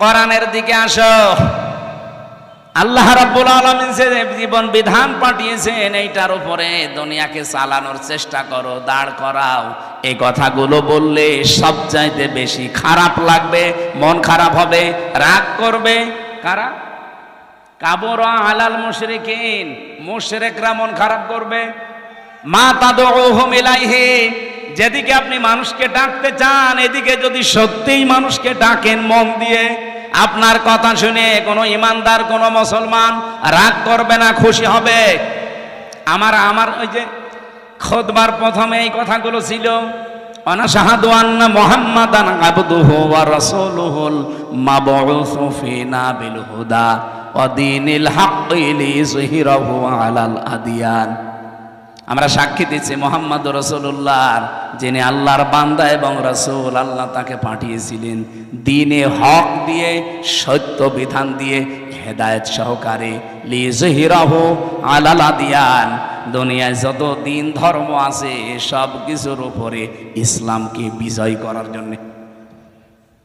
কোরআনের দিকে আসো। আল্লাহ রাব্বুল আলামিন যে জীবন বিধান পাঠিয়েছেন, এইটার উপরে দুনিয়াকে চালানোর চেষ্টা করো, দাঁড় করাও। এই কথাগুলো বললে সবচাইতে বেশি খারাপ লাগবে, মন খারাপ হবে, রাগ করবে। কারা? কাবর আলাল মুশরিকিন, মুশরিকরা মন খারাপ করবে। মা তাদউহুম ইলাইহি যেদিকে আপনি মানুষকে ডাকতে চান, এদিকে যদি সত্যিই মানুষকে ডাকেন মন দিয়ে, আপনার কথা শুনে কোনো ইমানদার, কোনো মুসলমান রাগ করবে না, খুশি হবে। আমার আমার ওই যে খোদবার প্রথমে এই কথাগুলো ছিল, অনাশাহাদু আন্না মুহাম্মাদান আবদুহু ওয়া রাসূলুহুল মাবউসু ফিনা বিল হুদা ওয়া দীনিল হাক্কি লিযহিরাহু আলাল আদিয়ান। আমরা সাক্ষী দিচ্ছি মোহাম্মদ রসুল্লাহর যিনি আল্লাহর বান্দা এবং রসুল, আল্লাহ তাকে পাঠিয়েছিলেন দিনে হক দিয়ে, সত্য বিধান দিয়ে, হেদায়ত সহকারে। লিজহিরাহু আলাল আদিয়ান, দুনিয়ায় যত দিন ধর্ম আছে, সব কিছুর উপরে ইসলামকে বিজয় করার জন্য।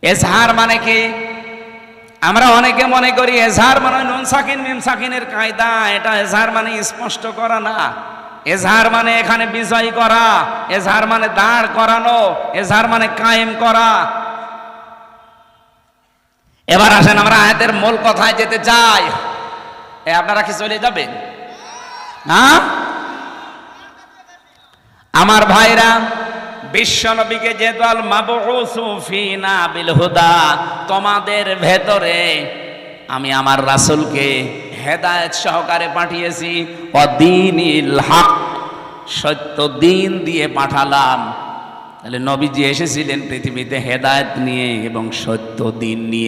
এজহার মানে কি? আমরা অনেকে মনে করি এজহার মানে নুন সাকিন, মিম সাকিনের কায়দা, এটা এজহার মানে স্পষ্ট করা না। এজহার মানে এখানে বিজয় করা, এজহার মানে দাঁড় করানো, এজহার মানে কায়েম করা। এবার আসেন আমরা আয়াতের মূল কথায় যেতে চাই। আপনারা কি চলে যাবেন? হ্যাঁ? আমার ভাইরা, বিশ্ব নবীকে যে দল মাবউসু ফিনা বিল হুদা, তোমাদের ভেতরে আমি আমার রাসূলকে হেদায়েত সহকারে পাঠিয়েছি। অদিনিল হক, সত্য দিন দিয়ে পাঠালাম। তাহলে নবীজি এসেছিলেন পৃথিবীতে হেদায়ত নিয়ে এবং সত্য দিন নিয়ে।